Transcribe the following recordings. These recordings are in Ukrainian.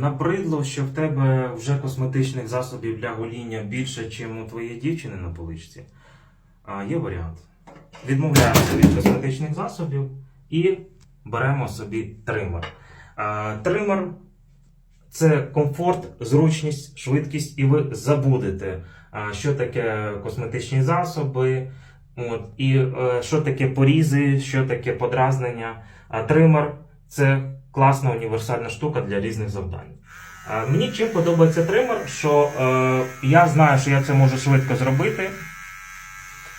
Набридло, що в тебе вже косметичних засобів для гоління більше, ніж у твоєї дівчини на поличці. Є варіант. Відмовляємося від косметичних засобів і беремо собі тример. Тример це комфорт, зручність, швидкість, і ви забудете, що таке косметичні засоби, от, і е, що таке порізи, що таке подразнення. Тример це класна універсальна штука для різних завдань. Мені чим подобається тример, що е, я знаю, що я це можу швидко зробити.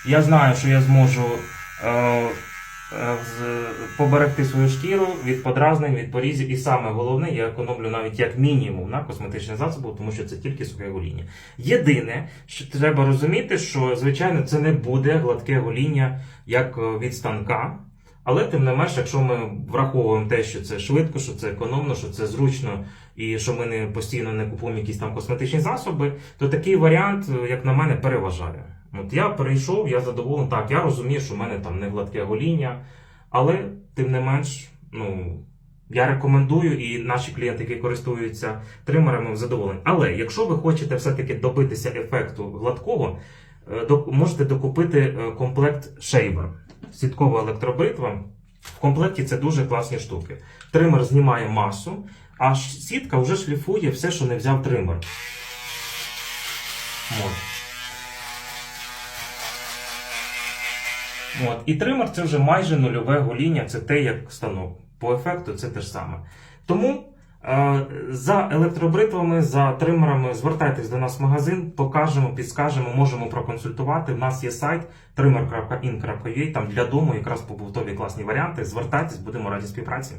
Я знаю, що я зможу е, е, поберегти свою шкіру від подразнень, від порізів. І саме головне, я економлю навіть як мінімум на косметичних засобах, тому що це тільки сухе гоління. Єдине, що треба розуміти, що звичайно це не буде гладке гоління як е, від станка. Але тим не менш, якщо ми враховуємо те, що це швидко, що це економно, що це зручно, і що ми не постійно не купуємо якісь там косметичні засоби, то такий варіант, е, як на мене, переважає. От я перейшов, я задоволений. Так, я розумію, що в мене там не гладке гоління, але тим не менш, ну. Я рекомендую, і наші клієнти, які користуються тримерами, задоволені. Але якщо ви хочете все-таки добитися ефекту гладкого, е, можете докупити е, комплект Shaver. Сіткова електробритва. В комплекті це дуже класні штуки. Тример знімає масу, а сітка вже шліфує все, що не взяв тример. От. От. І тример це вже майже нульове гоління, це те, як станок. По ефекту це те ж саме. Тому за електробритвами, за тримерами звертайтесь до нас в магазин, покажемо, підскажемо, можемо проконсультувати. У нас є сайт trimmer.in.ua, там для дому якраз побутові класні варіанти. Звертайтесь, будемо раді співпраці.